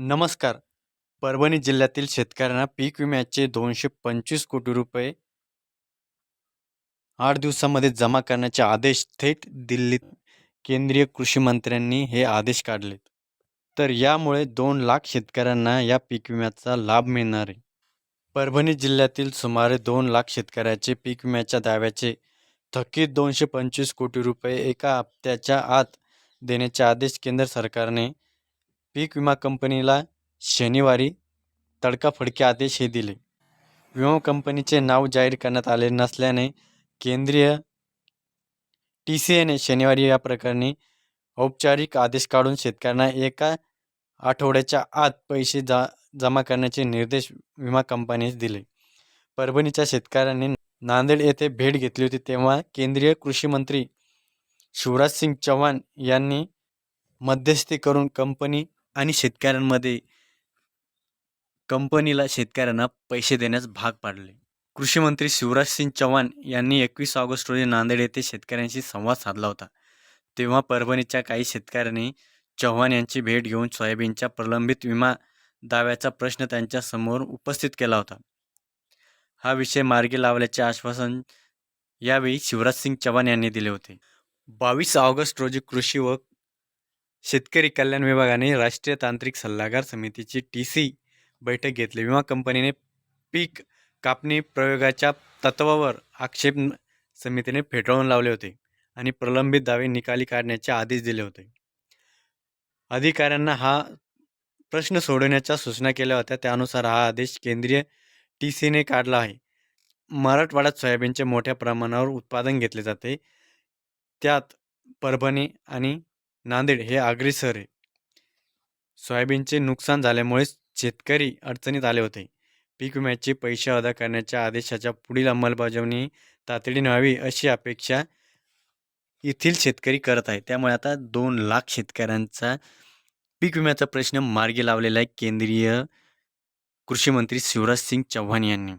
नमस्कार. परभणी जिल्ह्यातील शेतकऱ्यांना पीक विम्याचे दोनशे पंचवीस कोटी रुपये आठ दिवसामध्ये जमा करण्याचे आदेश थेट दिल्लीत केंद्रीय कृषी मंत्र्यांनी हे आदेश काढलेत. तर यामुळे दोन लाख शेतकऱ्यांना या पीक विम्याचा लाभ मिळणार आहे. परभणी जिल्ह्यातील सुमारे दोन लाख शेतकऱ्याचे पीक विम्याच्या दाव्याचे थकीत दोनशे पंचवीस कोटी रुपये एका हप्त्याच्या आत देण्याचे आदेश केंद्र सरकारने पीक विमा कंपनीला शनिवारी तडकाफडकी आदेश हे दिले. विमा कंपनीचे नाव जाहीर करण्यात आले नसल्याने केंद्रीय टी सी एने शनिवारी या प्रकरणी औपचारिक आदेश काढून शेतकऱ्यांना एका आठवड्याच्या आत पैसे जा जमा करण्याचे निर्देश विमा कंपनीस दिले. परभणीच्या शेतकऱ्यांनी नांदेड येथे भेट घेतली होती तेव्हा केंद्रीय कृषी मंत्री शिवराज सिंग चव्हाण यांनी मध्यस्थी करून कंपनी आणि शेतकऱ्यांमध्ये कंपनीला शेतकऱ्यांना पैसे देण्यास भाग पाडले. कृषी मंत्री शिवराज सिंग यांनी एकवीस ऑगस्ट रोजी नांदेड येथे शेतकऱ्यांशी संवाद साधला होता. तेव्हा परभणीच्या काही शेतकऱ्यांनी चव्हाण यांची भेट घेऊन सोयाबीनच्या प्रलंबित विमा दाव्याचा प्रश्न त्यांच्यासमोर उपस्थित केला होता. हा विषय मार्गी लावल्याचे आश्वासन यावेळी शिवराज सिंग यांनी दिले होते. बावीस ऑगस्ट रोजी कृषी व शेतकरी कल्याण विभागाने राष्ट्रीय तांत्रिक सल्लागार समितीची टी सी बैठक घेतली. विमा कंपनीने पीक कापणी प्रयोगाच्या तत्वावर आक्षेप समितीने फेटाळून लावले होते आणि प्रलंबित दावे निकाली काढण्याचे आदेश दिले होते. अधिकाऱ्यांना हा प्रश्न सोडवण्याच्या सूचना केल्या होत्या. त्यानुसार हा आदेश केंद्रीय टी सीने काढला आहे. मराठवाड्यात सोयाबीनचे मोठ्या प्रमाणावर उत्पादन घेतले जाते. त्यात परभणी आणि नांदेड हे अग्रेसर आहे. सोयाबीनचे नुकसान झाल्यामुळे शेतकरी अडचणीत आले होते. पीक विम्याचे पैसे अदा करण्याच्या आदेशाच्या पुढील अंमलबजावणी तातडीने व्हावी अशी अपेक्षा येथील शेतकरी करत आहे त्यामुळे आता दोन लाख शेतकऱ्यांचा पीक विम्याचा प्रश्न मार्गी लावलेला आहे. केंद्रीय कृषी मंत्री शिवराज सिंग चौहान यांनी.